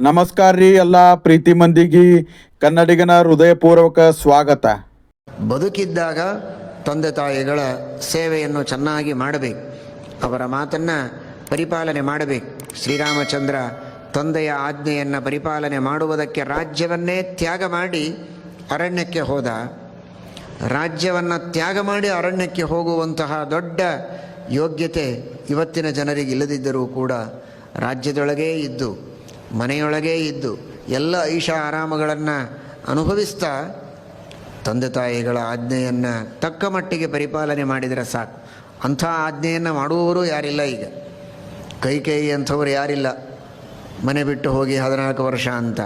ನಮಸ್ಕಾರ ರೀ ಎಲ್ಲ ಪ್ರೀತಿ ಮಂದಿಗೆ ಕನ್ನಡಿಗನ ಹೃದಯಪೂರ್ವಕ ಸ್ವಾಗತ. ಬದುಕಿದ್ದಾಗ ತಂದೆ ತಾಯಿಗಳ ಸೇವೆಯನ್ನು ಚೆನ್ನಾಗಿ ಮಾಡಬೇಕು. ಅವರ ಮಾತನ್ನು ಪರಿಪಾಲನೆ ಮಾಡಬೇಕು. ಶ್ರೀರಾಮಚಂದ್ರ ತಂದೆಯ ಆಜ್ಞೆಯನ್ನು ಪರಿಪಾಲನೆ ಮಾಡುವುದಕ್ಕೆ ರಾಜ್ಯವನ್ನೇ ತ್ಯಾಗ ಮಾಡಿ ಅರಣ್ಯಕ್ಕೆ ಹೋದ. ರಾಜ್ಯವನ್ನು ತ್ಯಾಗ ಮಾಡಿ ಅರಣ್ಯಕ್ಕೆ ಹೋಗುವಂತಹ ದೊಡ್ಡ ಯೋಗ್ಯತೆ ಇವತ್ತಿನ ಜನರಿಗೆ ಇಲ್ಲದಿದ್ದರೂ ಕೂಡ ರಾಜ್ಯದೊಳಗೇ ಇದ್ದು ಮನೆಯೊಳಗೇ ಇದ್ದು ಎಲ್ಲ ಐಷ ಆರಾಮಗಳನ್ನು ಅನುಭವಿಸ್ತಾ ತಂದೆ ತಾಯಿಗಳ ಆಜ್ಞೆಯನ್ನು ತಕ್ಕ ಮಟ್ಟಿಗೆ ಪರಿಪಾಲನೆ ಮಾಡಿದರೆ ಸಾಕು. ಅಂಥ ಆಜ್ಞೆಯನ್ನು ಮಾಡುವವರು ಯಾರಿಲ್ಲ ಈಗ. ಕೈ ಕೈ ಅಂಥವ್ರು ಯಾರಿಲ್ಲ. ಮನೆ ಬಿಟ್ಟು ಹೋಗಿ ಹದಿನಾಲ್ಕು ವರ್ಷ ಅಂತ.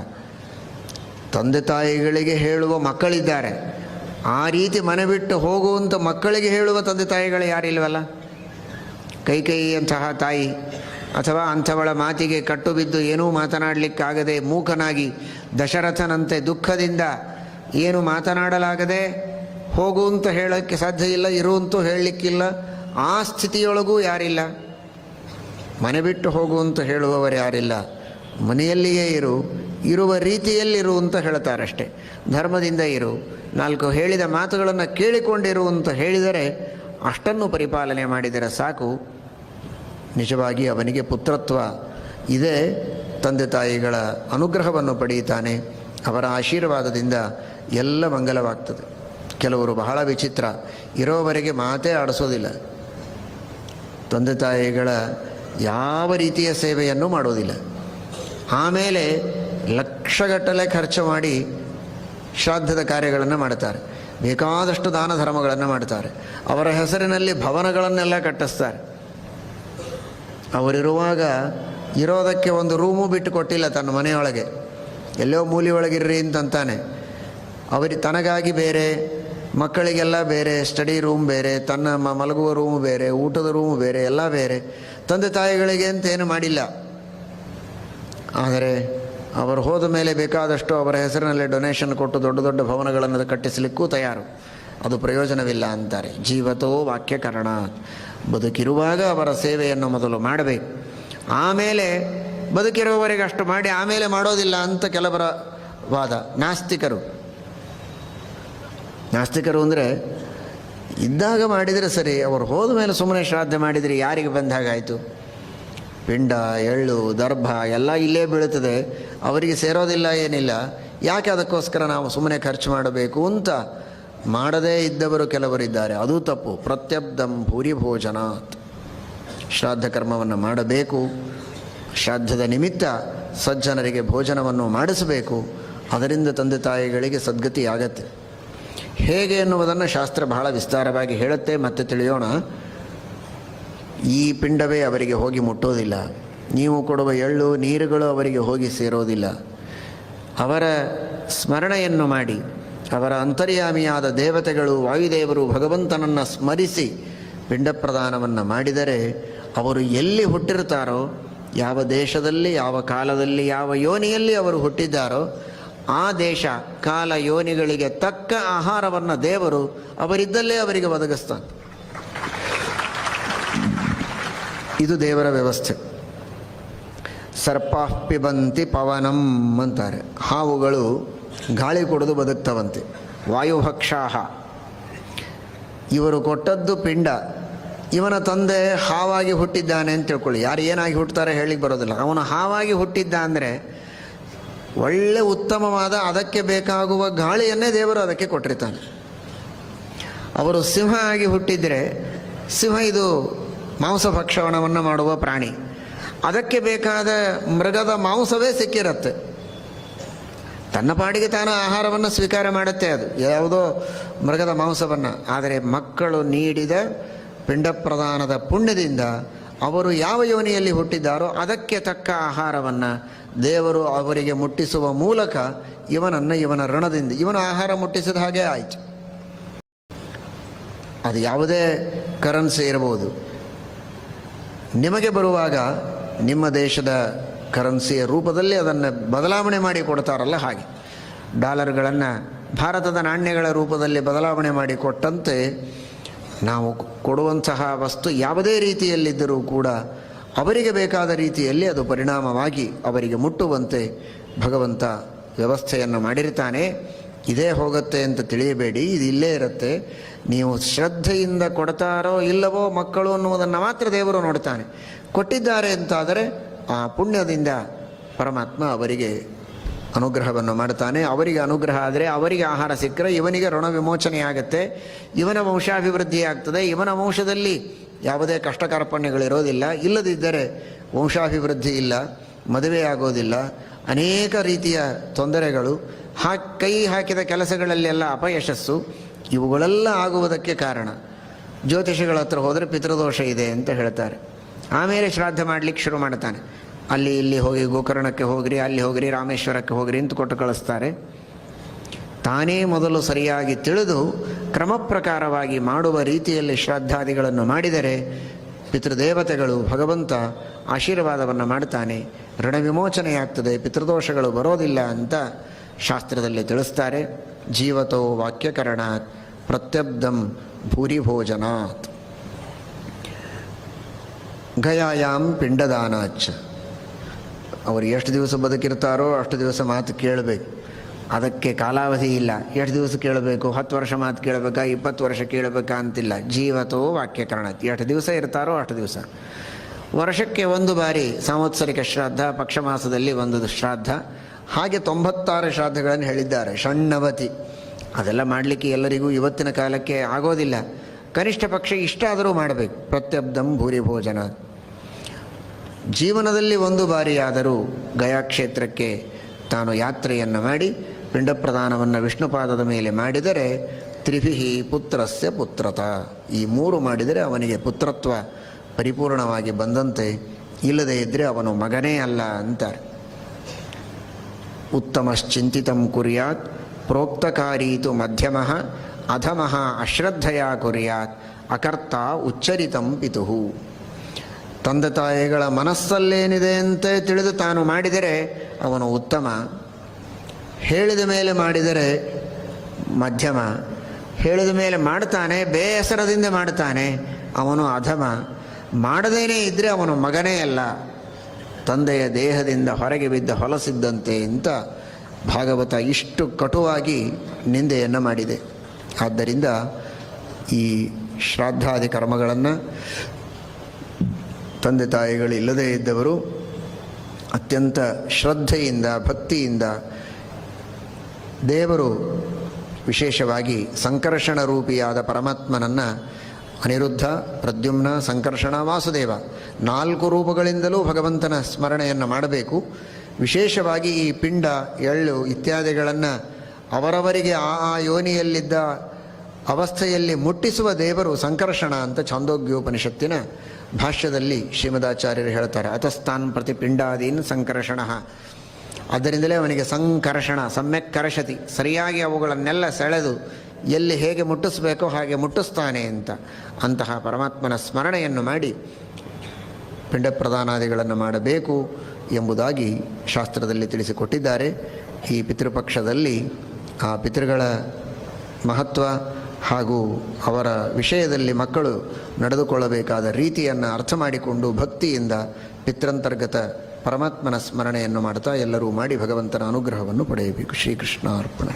ತಂದೆ ತಾಯಿಗಳಿಗೆ ಹೇಳುವ ಮಕ್ಕಳಿದ್ದಾರೆ. ಆ ರೀತಿ ಮನೆ ಬಿಟ್ಟು ಹೋಗುವಂಥ ಮಕ್ಕಳಿಗೆ ಹೇಳುವ ತಂದೆ ತಾಯಿಗಳು ಯಾರಿಲ್ವಲ್ಲ? ಕೈ ಕೈ ಅಂತಹ ತಾಯಿ ಅಥವಾ ಅಂಥವಳ ಮಾತಿಗೆ ಕಟ್ಟು ಬಿದ್ದು ಏನೂ ಮಾತನಾಡಲಿಕ್ಕಾಗದೆ ಮೂಕನಾಗಿ ದಶರಥನಂತೆ ದುಃಖದಿಂದ ಏನು ಮಾತನಾಡಲಾಗದೆ, ಹೋಗು ಅಂತ ಹೇಳೋಕ್ಕೆ ಸಾಧ್ಯ ಇಲ್ಲ ಇರು ಅಂತೂ ಹೇಳಲಿಕ್ಕಿಲ್ಲ, ಆ ಸ್ಥಿತಿಯೊಳಗೂ ಯಾರಿಲ್ಲ. ಮನೆ ಬಿಟ್ಟು ಹೋಗು ಅಂತ ಹೇಳುವವರು ಯಾರಿಲ್ಲ. ಮನೆಯಲ್ಲಿಯೇ ಇರು, ಇರುವ ರೀತಿಯಲ್ಲಿರು ಅಂತ ಹೇಳ್ತಾರಷ್ಟೆ ಧರ್ಮದಿಂದ ಇರು, ನಾಲ್ಕು ಹೇಳಿದ ಮಾತುಗಳನ್ನು ಕೇಳಿಕೊಂಡಿರು ಅಂತ ಹೇಳಿದರೆ ಅಷ್ಟನ್ನು ಪರಿಪಾಲನೆ ಮಾಡಿದರೆ ಸಾಕು. ನಿಜವಾಗಿ ಅವನಿಗೆ ಪುತ್ರತ್ವ ಇದೇ. ತಂದೆ ತಾಯಿಗಳ ಅನುಗ್ರಹವನ್ನು ಪಡೆಯುತ್ತಾನೆ. ಅವರ ಆಶೀರ್ವಾದದಿಂದ ಎಲ್ಲ ಮಂಗಲವಾಗ್ತದೆ. ಕೆಲವರು ಬಹಳ ವಿಚಿತ್ರ, ಇರೋವರೆಗೆ ಮಾತೇ ಆಡಿಸೋದಿಲ್ಲ. ತಂದೆ ತಾಯಿಗಳ ಯಾವ ರೀತಿಯ ಸೇವೆಯನ್ನು ಮಾಡೋದಿಲ್ಲ. ಆಮೇಲೆ ಲಕ್ಷಗಟ್ಟಲೆ ಖರ್ಚು ಮಾಡಿ ಶ್ರಾದ್ದದ ಕಾರ್ಯಗಳನ್ನು ಮಾಡ್ತಾರೆ ಬೇಕಾದಷ್ಟು ದಾನ ಧರ್ಮಗಳನ್ನು ಮಾಡ್ತಾರೆ ಅವರ ಹೆಸರಿನಲ್ಲಿ ಭವನಗಳನ್ನೆಲ್ಲ ಕಟ್ಟಿಸ್ತಾರೆ. ಅವರಿರುವಾಗ ಇರೋದಕ್ಕೆ ಒಂದು ರೂಮು ಬಿಟ್ಟು ಕೊಟ್ಟಿಲ್ಲ ತನ್ನ ಮನೆಯೊಳಗೆ. ಎಲ್ಲೋ ಒಳಗಿರ್ರಿ ಅಂತಂತಾನೆ. ಅವರಿ ತನಗಾಗಿ ಬೇರೆ, ಮಕ್ಕಳಿಗೆಲ್ಲ ಬೇರೆ, ಸ್ಟಡಿ ರೂಮ್ ಬೇರೆ, ತನ್ನ ಮಲಗುವ ರೂಮ್ ಬೇರೆ, ಊಟದ ರೂಮ್ ಬೇರೆ, ಎಲ್ಲ ಬೇರೆ. ತಂದೆ ತಾಯಿಗಳಿಗೆ ಅಂತ ಏನು ಮಾಡಿಲ್ಲ. ಆದರೆ ಅವರು ಹೋದ ಮೇಲೆ ಬೇಕಾದಷ್ಟು ಅವರ ಹೆಸರಿನಲ್ಲಿ ಡೊನೇಷನ್ ಕೊಟ್ಟು ದೊಡ್ಡ ದೊಡ್ಡ ಭವನಗಳನ್ನು ಕಟ್ಟಿಸಲಿಕ್ಕೂ ತಯಾರು. ಅದು ಪ್ರಯೋಜನವಿಲ್ಲ ಅಂತಾರೆ. ಜೀವತೋ ವಾಕ್ಯಕರಣ. ಬದುಕಿರುವಾಗ ಅವರ ಸೇವೆಯನ್ನು ಮೊದಲು ಮಾಡಬೇಕು. ಆಮೇಲೆ ಬದುಕಿರುವವರೆಗೆ ಅಷ್ಟು ಮಾಡಿ ಆಮೇಲೆ ಮಾಡೋದಿಲ್ಲ ಅಂತ ಕೆಲವರ ವಾದ. ನಾಸ್ತಿಕರು. ನಾಸ್ತಿಕರು ಅಂದರೆ ಇದ್ದಾಗ ಮಾಡಿದರೆ ಸರಿ, ಅವರು ಹೋದ ಮೇಲೆ ಸುಮ್ಮನೆ ಶ್ರಾದ್ದ ಮಾಡಿದರೆ ಯಾರಿಗೆ ಬಂದಾಗಾಯಿತು ಪಿಂಡ, ಎಳ್ಳು, ದರ್ಭ ಎಲ್ಲ ಇಲ್ಲೇ ಬೀಳುತ್ತದೆ. ಅವರಿಗೆ ಸೇರೋದಿಲ್ಲ, ಏನಿಲ್ಲ. ಯಾಕೆ ಅದಕ್ಕೋಸ್ಕರ ನಾವು ಸುಮ್ಮನೆ ಖರ್ಚು ಮಾಡಬೇಕು ಅಂತ ಮಾಡದೇ ಇದ್ದವರು ಕೆಲವರಿದ್ದಾರೆ. ಅದು ತಪ್ಪು. ಪ್ರತ್ಯಬ್ಧಂ ಭೂರಿ ಭೋಜನಾತ್ ಶ್ರಾದ್ದ ಕರ್ಮವನ್ನು ಮಾಡಬೇಕು. ಶ್ರಾದ್ದದ ನಿಮಿತ್ತ ಸಜ್ಜನರಿಗೆ ಭೋಜನವನ್ನು ಮಾಡಿಸಬೇಕು. ಅದರಿಂದ ತಂದೆ ತಾಯಿಗಳಿಗೆ ಸದ್ಗತಿ ಆಗತ್ತೆ. ಹೇಗೆ ಎನ್ನುವುದನ್ನು ಶಾಸ್ತ್ರ ಬಹಳ ವಿಸ್ತಾರವಾಗಿ ಹೇಳುತ್ತೆ, ಮತ್ತೆ ತಿಳಿಯೋಣ. ಈ ಪಿಂಡವೇ ಅವರಿಗೆ ಹೋಗಿ ಮುಟ್ಟೋದಿಲ್ಲ. ನೀವು ಕೊಡುವ ಎಳ್ಳು, ನೀರುಗಳು ಅವರಿಗೆ ಹೋಗಿ ಸೇರೋದಿಲ್ಲ. ಅವರ ಸ್ಮರಣೆಯನ್ನು ಮಾಡಿ. ಅವರ ಅಂತರ್ಯಾಮಿಯಾದ ದೇವತೆಗಳು ವಾಯುದೇವರು ಭಗವಂತನನ್ನು ಸ್ಮರಿಸಿ ಪಿಂಡ ಪ್ರದಾನವನ್ನು ಮಾಡಿದರೆ ಅವರು ಎಲ್ಲಿ ಹುಟ್ಟಿರ್ತಾರೋ ಯಾವ ದೇಶದಲ್ಲಿ, ಯಾವ ಕಾಲದಲ್ಲಿ, ಯಾವ ಯೋನಿಯಲ್ಲಿ ಅವರು ಹುಟ್ಟಿದ್ದಾರೋ, ಆ ದೇಶ ಕಾಲ ಯೋನಿಗಳಿಗೆ ತಕ್ಕ ಆಹಾರವನ್ನು ದೇವರು ಅವರಿದ್ದಲ್ಲೇ ಅವರಿಗೆ ಒದಗಿಸ್ತಾನೆ. ಇದು ದೇವರ ವ್ಯವಸ್ಥೆ. ಸರ್ಪ ಪಿಬಂತಿ ಪವನಂ ಅಂತಾರೆ. ಹಾವುಗಳು ಗಾಳಿ ಕುಡಿದು ಬದುಕ್ತವಂತೆ. ವಾಯುಭಕ್ಷಾಹ. ಇವರು ಕೊಟ್ಟದ್ದು ಪಿಂಡ. ಇವನ ತಂದೆ ಹಾವಾಗಿ ಹುಟ್ಟಿದ್ದಾನೆ ಅಂತ ತಿಳ್ಕೊಳ್ಳಿ. ಯಾರು ಏನಾಗಿ ಹುಟ್ಟುತ್ತಾರೆ ಹೇಳಿಕ್ಕೆ ಬರೋದಿಲ್ಲ. ಅವನು ಹಾವಾಗಿ ಹುಟ್ಟಿದ್ದ ಅಂದರೆ ಒಳ್ಳೆ ಉತ್ತಮವಾದ ಅದಕ್ಕೆ ಬೇಕಾಗುವ ಗಾಳಿಯನ್ನೇ ದೇವರು ಅದಕ್ಕೆ ಕೊಟ್ಟಿರ್ತಾನೆ. ಅವರು ಸಿಂಹ ಆಗಿ ಹುಟ್ಟಿದರೆ ಸಿಂಹ ಇದು ಮಾಂಸ ಭಕ್ಷಣವನ್ನು ಮಾಡುವ ಪ್ರಾಣಿ. ಅದಕ್ಕೆ ಬೇಕಾದ ಮೃಗದ ಮಾಂಸವೇ ಸಿಕ್ಕಿರತ್ತೆ. ತನ್ನ ಪಾಡಿಗೆ ತಾನು ಆಹಾರವನ್ನು ಸ್ವೀಕಾರ ಮಾಡುತ್ತೆ ಅದು. ಯಾವುದೋ ಮೃಗದ ಮಾಂಸವನ್ನು. ಆದರೆ ಮಕ್ಕಳು ನೀಡಿದ ಪಿಂಡ ಪ್ರದಾನದ ಪುಣ್ಯದಿಂದ ಅವರು ಯಾವ ಯೋನಿಯಲ್ಲಿ ಹುಟ್ಟಿದ್ದಾರೋ ಅದಕ್ಕೆ ತಕ್ಕ ಆಹಾರವನ್ನು ದೇವರು ಅವರಿಗೆ ಮುಟ್ಟಿಸುವ ಮೂಲಕ ಇವನನ್ನು ಇವನ ಋಣದಿಂದ, ಇವನ ಆಹಾರ ಮುಟ್ಟಿಸಿದ ಹಾಗೆ ಆಯಿತು. ಅದು ಯಾವುದೇ ಕರೆನ್ಸಿ ಇರಬಹುದು. ನಿಮಗೆ ಬರುವಾಗ ನಿಮ್ಮ ದೇಶದ ಕರೆನ್ಸಿಯ ರೂಪದಲ್ಲಿ ಅದನ್ನು ಬದಲಾವಣೆ ಮಾಡಿ ಕೊಡ್ತಾರಲ್ಲ ಹಾಗೆ. ಡಾಲರ್ಗಳನ್ನು ಭಾರತದ ನಾಣ್ಯಗಳ ರೂಪದಲ್ಲಿ ಬದಲಾವಣೆ ಮಾಡಿ ಕೊಟ್ಟಂತೆ ನಾವು ಕೊಡುವಂತಹ ವಸ್ತು ಯಾವುದೇ ರೀತಿಯಲ್ಲಿದ್ದರೂ ಕೂಡ ಅವರಿಗೆ ಬೇಕಾದ ರೀತಿಯಲ್ಲಿ ಅದು ಪರಿಣಾಮವಾಗಿ ಅವರಿಗೆ ಮುಟ್ಟುವಂತೆ ಭಗವಂತ ವ್ಯವಸ್ಥೆಯನ್ನು ಮಾಡಿರ್ತಾನೆ. ಇದೇ ಹೋಗುತ್ತೆ ಅಂತ ತಿಳಿಯಬೇಡಿ, ಇದು ಇಲ್ಲೇ ಇರುತ್ತೆ. ನೀವು ಶ್ರದ್ಧೆಯಿಂದ ಕೊಡ್ತಾರೋ ಇಲ್ಲವೋ ಮಕ್ಕಳು ಅನ್ನುವುದನ್ನು ಮಾತ್ರ ದೇವರು ನೋಡ್ತಾನೆ. ಕೊಟ್ಟಿದ್ದಾರೆ ಅಂತಾದರೆ ಆ ಪುಣ್ಯದಿಂದ ಪರಮಾತ್ಮ ಅವರಿಗೆ ಅನುಗ್ರಹವನ್ನು ಮಾಡ್ತಾನೆ ಅವರಿಗೆ ಅನುಗ್ರಹ ಆದರೆ ಅವರಿಗೆ ಆಹಾರ ಸಿಕ್ಕರೆ ಇವನಿಗೆ ಋಣ ವಿಮೋಚನೆ ಆಗುತ್ತೆ. ಇವನ ವಂಶಾಭಿವೃದ್ಧಿ ಆಗ್ತದೆ. ಇವನ ವಂಶದಲ್ಲಿ ಯಾವುದೇ ಕಷ್ಟ ಕಾರ್ಪಣ್ಯಗಳಿರೋದಿಲ್ಲ ಇಲ್ಲದಿದ್ದರೆ ವಂಶಾಭಿವೃದ್ಧಿ ಇಲ್ಲ, ಮದುವೆ ಆಗೋದಿಲ್ಲ. ಅನೇಕ ರೀತಿಯ ತೊಂದರೆಗಳು. ಹಾ, ಕೈ ಹಾಕಿದ ಕೆಲಸಗಳಲ್ಲೆಲ್ಲ ಅಪಯಶಸ್ಸು. ಇವುಗಳೆಲ್ಲ ಆಗುವುದಕ್ಕೆ ಕಾರಣ. ಜ್ಯೋತಿಷಿಗಳ ಹತ್ರ ಹೋದರೆ ಪಿತೃದೋಷ ಇದೆ ಅಂತ ಹೇಳ್ತಾರೆ. ಆಮೇಲೆ ಶ್ರಾದ್ದ ಮಾಡಲಿಕ್ಕೆ ಶುರು ಮಾಡ್ತಾನೆ. ಅಲ್ಲಿ ಇಲ್ಲಿ ಹೋಗಿ ಗೋಕರ್ಣಕ್ಕೆ ಹೋಗ್ರಿ, ಅಲ್ಲಿ ಹೋಗ್ರಿ, ರಾಮೇಶ್ವರಕ್ಕೆ ಹೋಗ್ರಿ ಅಂತ ಕೊಟ್ಟು ಕಳಿಸ್ತಾರೆ. ತಾನೇ ಮೊದಲು ಸರಿಯಾಗಿ ತಿಳಿದು ಕ್ರಮ ಪ್ರಕಾರವಾಗಿ ಮಾಡುವ ರೀತಿಯಲ್ಲಿ ಶ್ರದ್ಧಾದಿಗಳನ್ನು ಮಾಡಿದರೆ ಪಿತೃದೇವತೆಗಳು ಭಗವಂತ ಆಶೀರ್ವಾದವನ್ನು ಮಾಡ್ತಾನೆ. ಋಣ ವಿಮೋಚನೆಯಾಗ್ತದೆ ಪಿತೃದೋಷಗಳು ಬರೋದಿಲ್ಲ ಅಂತ ಶಾಸ್ತ್ರದಲ್ಲಿ ತಿಳಿಸ್ತಾರೆ. ಜೀವತೋ ವಾಕ್ಯಕರಣಾತ್ ಪ್ರತ್ಯಬ್ಧಂ ಭೂರಿಭೋಜನಾತ್. ಗಯಾಯಾಮ್ ಪಿಂಡದಾನಾಚ ಅವರು ಎಷ್ಟು ದಿವಸ ಬದುಕಿರ್ತಾರೋ ಅಷ್ಟು ದಿವಸ ಮಾತು ಕೇಳಬೇಕು. ಅದಕ್ಕೆ ಕಾಲಾವಧಿ ಇಲ್ಲ. ಎಷ್ಟು ದಿವಸ ಕೇಳಬೇಕು? ಹತ್ತು ವರ್ಷ ಮಾತು ಕೇಳಬೇಕಾ? ಇಪ್ಪತ್ತು ವರ್ಷ ಕೇಳಬೇಕಾ ಅಂತಿಲ್ಲ. ಜೀವತೋ ವಾಕ್ಯಕರಣ ಎಷ್ಟು ದಿವಸ ಇರ್ತಾರೋ ಅಷ್ಟು ದಿವಸ. ವರ್ಷಕ್ಕೆ ಒಂದು ಬಾರಿ ಸಾಂವತ್ಸರಿಕ ಶ್ರಾದ್ದ ಪಕ್ಷ ಮಾಸದಲ್ಲಿ ಒಂದು ಶ್ರಾದ್ದ. ಹಾಗೆ ತೊಂಬತ್ತಾರು ಶ್ರಾದ್ದಗಳನ್ನು ಹೇಳಿದ್ದಾರೆ. ಷಣ್ಣವತಿ. ಅದೆಲ್ಲ ಮಾಡಲಿಕ್ಕೆ ಎಲ್ಲರಿಗೂ ಇವತ್ತಿನ ಕಾಲಕ್ಕೆ ಆಗೋದಿಲ್ಲ. ಕನಿಷ್ಠ ಪಕ್ಷ ಇಷ್ಟಾದರೂ ಮಾಡಬೇಕು. ಪ್ರತ್ಯಬ್ಧಂ ಭೂರಿ ಭೋಜನ ಜೀವನದಲ್ಲಿ ಒಂದು ಬಾರಿಯಾದರೂ ಗಯಾ ಕ್ಷೇತ್ರಕ್ಕೆ ತಾನು ಯಾತ್ರೆಯನ್ನು ಮಾಡಿ ಪಿಂಡ ಪ್ರದಾನವನ್ನು ವಿಷ್ಣುಪಾದದ ಮೇಲೆ ಮಾಡಿದರೆ ತ್ರಿಭಿಹಿ ಪುತ್ರಸ್ಯ ಪುತ್ರತ. ಈ ಮೂರು ಮಾಡಿದರೆ ಅವನಿಗೆ ಪುತ್ರತ್ವ ಪರಿಪೂರ್ಣವಾಗಿ ಬಂದಂತೆ ಇಲ್ಲದೇ ಇದ್ದರೆ ಅವನು ಮಗನೇ ಅಲ್ಲ ಅಂತಾರೆ. ಉತ್ತಮಶ್ಚಿಂತಿತಂ ಕುರ್ಯಾತ್, ಪ್ರೋಕ್ತಕಾರೀತು ಮಧ್ಯಮ, ಅಧಮಃ ಅಶ್ರದ್ಧೆಯ ಕುರ್ಯಾತ್, ಅಕರ್ತ ಉಚ್ಚರಿತಂ ಪಿತುಹು. ತಂದೆ ತಾಯಿಗಳ ಮನಸ್ಸಲ್ಲೇನಿದೆ ಅಂತ ತಿಳಿದು ತಾನು ಮಾಡಿದರೆ ಅವನು ಉತ್ತಮ. ಹೇಳಿದ ಮೇಲೆ ಮಾಡಿದರೆ ಮಧ್ಯಮ. ಹೇಳಿದ ಮೇಲೆ ಮಾಡ್ತಾನೆ ಬೇಸರದಿಂದ ಮಾಡ್ತಾನೆ ಅವನು ಅಧಮ. ಮಾಡದೇನೇ ಇದ್ದರೆ ಅವನು ಮಗನೇ ಅಲ್ಲ. ತಂದೆಯ ದೇಹದಿಂದ ಹೊರಗೆ ಬಿದ್ದ ಹೊಲಸಿದ್ದಂತೆ ಅಂತ ಭಾಗವತ ಇಷ್ಟು ಕಟುವಾಗಿ ನಿಂದೆಯನ್ನು ಮಾಡಿದೆ. ಆದ್ದರಿಂದ ಈ ಶ್ರಾದ್ದಾದಿ ಕರ್ಮಗಳನ್ನು ತಂದೆ ತಾಯಿಗಳು ಇಲ್ಲದೇ ಇದ್ದವರು ಅತ್ಯಂತ ಶ್ರದ್ಧೆಯಿಂದ, ಭಕ್ತಿಯಿಂದ ದೇವರು ವಿಶೇಷವಾಗಿ ಸಂಕರ್ಷಣ ರೂಪಿಯಾದ ಪರಮಾತ್ಮನನ್ನು ಅನಿರುದ್ಧ, ಪ್ರದ್ಯುಮ್ನ, ಸಂಕರ್ಷಣ, ವಾಸುದೇವ ನಾಲ್ಕು ರೂಪಗಳಿಂದಲೂ ಭಗವಂತನ ಸ್ಮರಣೆಯನ್ನು ಮಾಡಬೇಕು. ವಿಶೇಷವಾಗಿ ಈ ಪಿಂಡ, ಎಳ್ಳು ಇತ್ಯಾದಿಗಳನ್ನು ಅವರವರಿಗೆ ಆ ಆ ಯೋನಿಯಲ್ಲಿದ್ದ ಅವಸ್ಥೆಯಲ್ಲಿ ಮುಟ್ಟಿಸುವ ದೇವರು ಸಂಕರ್ಷಣ ಅಂತ ಛಾಂದೋಗ್ಯೋಪನಿಷತ್ತಿನ ಭಾಷ್ಯದಲ್ಲಿ ಶ್ರೀಮದಾಚಾರ್ಯರು ಹೇಳ್ತಾರೆ, ಅತಸ್ತಾನ್ ಪ್ರತಿ ಪಿಂಡಾದೀನ್ ಸಂಕರ್ಷಣ. ಅದರಿಂದಲೇ ಅವನಿಗೆ ಸಂಕರ್ಷಣ, ಸಮ್ಯಕ್ ಕರ್ಷತಿ ಸರಿಯಾಗಿ ಅವುಗಳನ್ನೆಲ್ಲ ಸೆಳೆದು ಎಲ್ಲಿ ಹೇಗೆ ಮುಟ್ಟಿಸ್ಬೇಕೋ ಹಾಗೆ ಮುಟ್ಟಿಸ್ತಾನೆ ಅಂತ. ಅಂತಹ ಪರಮಾತ್ಮನ ಸ್ಮರಣೆಯನ್ನು ಮಾಡಿ ಪಿಂಡ ಪ್ರದಾನಾದಿಗಳನ್ನು ಮಾಡಬೇಕು ಎಂಬುದಾಗಿ ಶಾಸ್ತ್ರದಲ್ಲಿ ತಿಳಿಸಿಕೊಟ್ಟಿದ್ದಾರೆ. ಈ ಪಿತೃಪಕ್ಷದಲ್ಲಿ ಆ ಪಿತೃಗಳ ಮಹತ್ವ ಹಾಗೂ ಅವರ ವಿಷಯದಲ್ಲಿ ಮಕ್ಕಳು ನಡೆದುಕೊಳ್ಳಬೇಕಾದ ರೀತಿಯನ್ನು ಅರ್ಥ ಮಾಡಿಕೊಂಡು ಭಕ್ತಿಯಿಂದ ಪಿತ್ರಂತರ್ಗತ ಪರಮಾತ್ಮನ ಸ್ಮರಣೆಯನ್ನು ಮಾಡ್ತಾ ಎಲ್ಲರೂ ಮಾಡಿ ಭಗವಂತನ ಅನುಗ್ರಹವನ್ನು ಪಡೆಯಬೇಕು. ಶ್ರೀಕೃಷ್ಣ ಅರ್ಪಣ